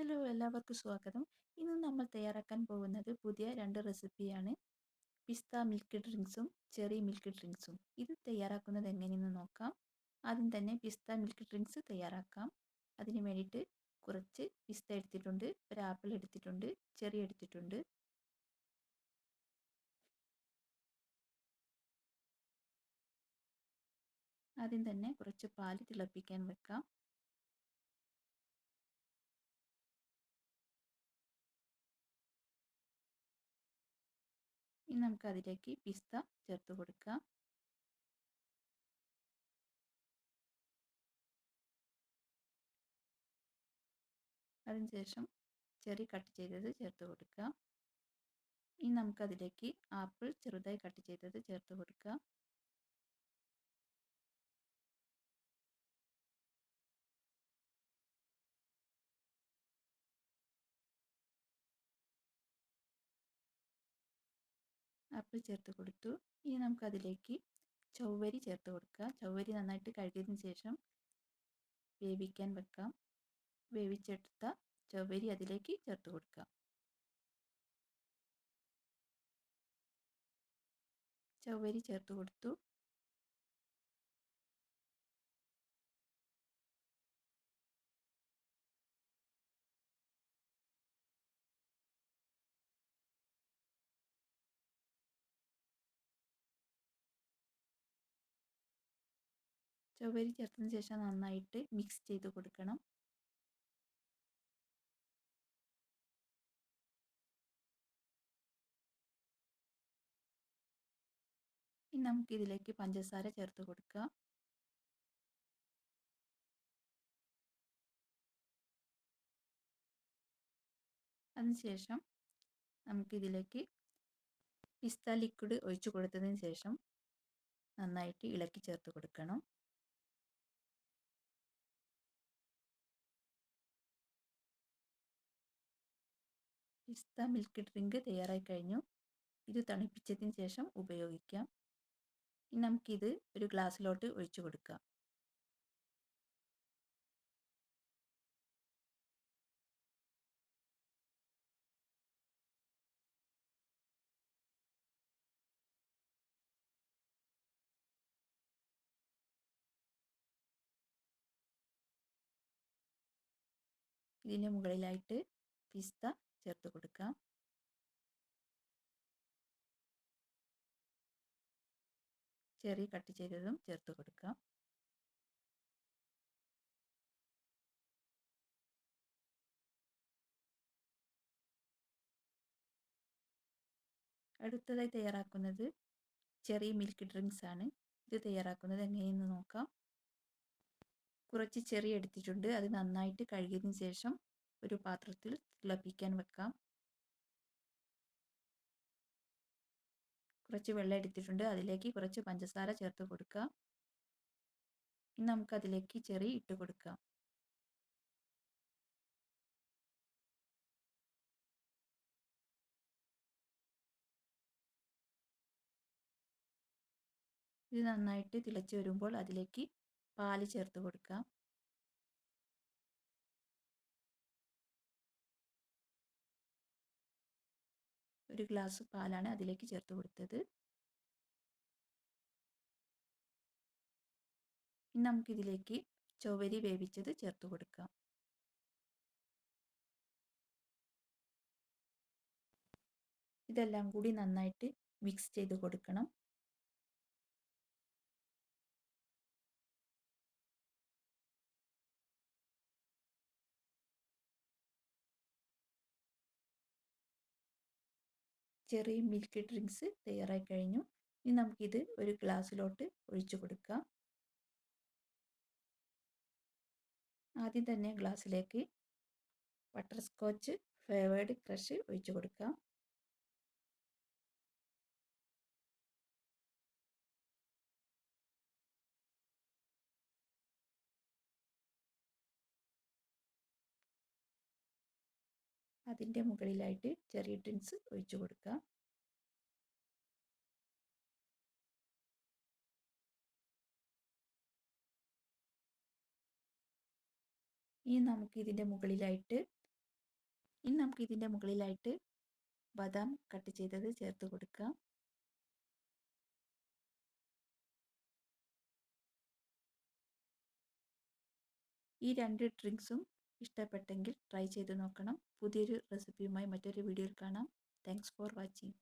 Hello എല്ലാവർക്കും സ്വാഗതം. ഇന്ന് നമ്മൾ തയ്യാറാക്കാൻ പോകുന്നത് പുതിയ രണ്ട് റെസിപ്പിയാണ് പിസ്ത മിൽക്ക് ഡ്രിങ്ക്സും ചെറി മിൽക്ക് ഡ്രിങ്ക്സും ഇത് തയ്യാറാക്കുന്നത് എങ്ങനെയെന്ന് നോക്കാം. ആദ്യം തന്നെ പിസ്ത മിൽക്ക് ഡ്രിങ്ക്സ് തയ്യാറാക്കാം. അതിന് വേണ്ടിയിട്ട് കുറച്ച് പിസ്ത എടുത്തിട്ടുണ്ട്. ഒരു ആപ്പിൾ എടുത്തിട്ടുണ്ട്. ചെറി എടുത്തിട്ടുണ്ട്. ആദ്യം തന്നെ കുറച്ച് പാൽ തിളപ്പിക്കാൻ വെക്കാം. ഇനി നമുക്ക് അതിലേക്ക് പിസ്ത ചേർത്ത് കൊടുക്കാം അതിനുശേഷം ചെറി കട്ട് ചെയ്തത് ചേർത്ത് കൊടുക്കുക. ഇനി നമുക്കതിലേക്ക് ആപ്പിൾ ചെറുതായി കട്ട് ചെയ്തത് ചേർത്ത് കൊടുക്കുക. ആപ്പിൾ ചേർത്ത് കൊടുത്തു. ഇനി നമുക്ക് അതിലേക്ക് ചൊവ്വരി ചേർത്ത് കൊടുക്കുക. ചൊവ്വരി നന്നായിട്ട് കഴുകിയതിന് ശേഷം വേവിക്കാൻ വെക്കാം. വേവിച്ചെടുത്ത ചൊവ്വരി അതിലേക്ക് ചേർത്ത് കൊടുക്കാം. ചൊവ്വരി ചേർത്ത് കൊടുത്തു. ചൊവ്വരി ചേർത്തതിന് ശേഷം നന്നായിട്ട് മിക്സ് ചെയ്ത് കൊടുക്കണം. ഇനി നമുക്ക് ഇതിലേക്ക് പഞ്ചസാര ചേർത്ത് കൊടുക്കുക അതിനുശേഷം നമുക്കിതിലേക്ക് പിസ്ത ലിക്വിഡ് ഒഴിച്ചു കൊടുത്തതിന് ശേഷം നന്നായിട്ട് ഇളക്കി ചേർത്ത് കൊടുക്കണം. പിസ്ത മിൽക്ക് ഡ്രിങ്ക് തയ്യാറായി കഴിഞ്ഞു. ഇത് തണുപ്പിച്ചതിന് ശേഷം ഉപയോഗിക്കാം ഇനി നമുക്കിത് ഒരു ഗ്ലാസ്സിലോട്ട് ഒഴിച്ചു കൊടുക്കാം ഇതിന്റെ മുകളിലായിട്ട് പിസ്ത ചേർത്ത് കൊടുക്കാം ചെറിയ കട്ട് ചെയ്തതും ചേർത്ത് കൊടുക്കാം അടുത്തതായി തയ്യാറാക്കുന്നത് ചെറിയ മിൽക്ക് ഡ്രിങ്ക്സ് ആണ്. ഇത് തയ്യാറാക്കുന്നത് എങ്ങനെയെന്ന് നോക്കാം. കുറച്ച് ചെറിയ എടുത്തിട്ടുണ്ട്. അത് നന്നായിട്ട് കഴുകിയതിന് ശേഷം ഒരു പാത്രത്തിൽ തിളപ്പിക്കാൻ വെക്കാം. കുറച്ച് വെള്ളം എടുത്തിട്ടുണ്ട്. അതിലേക്ക് കുറച്ച് പഞ്ചസാര ചേർത്ത് കൊടുക്കാം. ഇനി നമുക്ക് അതിലേക്ക് ചെറി ഇട്ട് കൊടുക്കാം. ഇത് നന്നായിട്ട് തിളച്ച് വരുമ്പോൾ അതിലേക്ക് പാൽ ചേർത്ത് കൊടുക്കാം. ഒരു ഗ്ലാസ് പാലാണ് അതിലേക്ക് ചേർത്ത് കൊടുത്തത്. നമുക്കിതിലേക്ക് ചുവരി വേവിച്ചത് ചേർത്ത് കൊടുക്കാം. ഇതെല്ലാം കൂടി നന്നായിട്ട് മിക്സ് ചെയ്ത് കൊടുക്കണം. ചെറിയ മിൽക്ക് ഡ്രിങ്ക്സ് തയ്യാറായി കഴിഞ്ഞു. ഇനി നമുക്കിത് ഒരു ഗ്ലാസ്സിലോട്ട് ഒഴിച്ചു കൊടുക്കാം. ആദ്യം തന്നെ ഗ്ലാസ്സിലേക്ക് ബട്ടർ സ്കോച്ച് ഫ്ലേവേർഡ് ക്രഷ് ഒഴിച്ചു കൊടുക്കാം. അതിന്റെ മുകളിലായിട്ട് ചെറിയ ഡ്രിങ്ക്സ് ഒഴിച്ചു കൊടുക്കുക. ഇനി നമുക്ക് ഇതിന്റെ മുകളിലായിട്ട് ഇനി നമുക്ക് ഇതിന്റെ മുകളിലായിട്ട് ബദാം കട്ട് ചെയ്തത് ചേർത്ത് കൊടുക്കുക. ഈ രണ്ട് ഡ്രിങ്ക്സും ഇഷ്ടപ്പെട്ടെങ്കിൽ ട്രൈ ചെയ്ത് നോക്കണം. പുതിയൊരു റെസിപ്പിയുമായി മറ്റൊരു വീഡിയോയിൽ കാണാം. Thanks for watching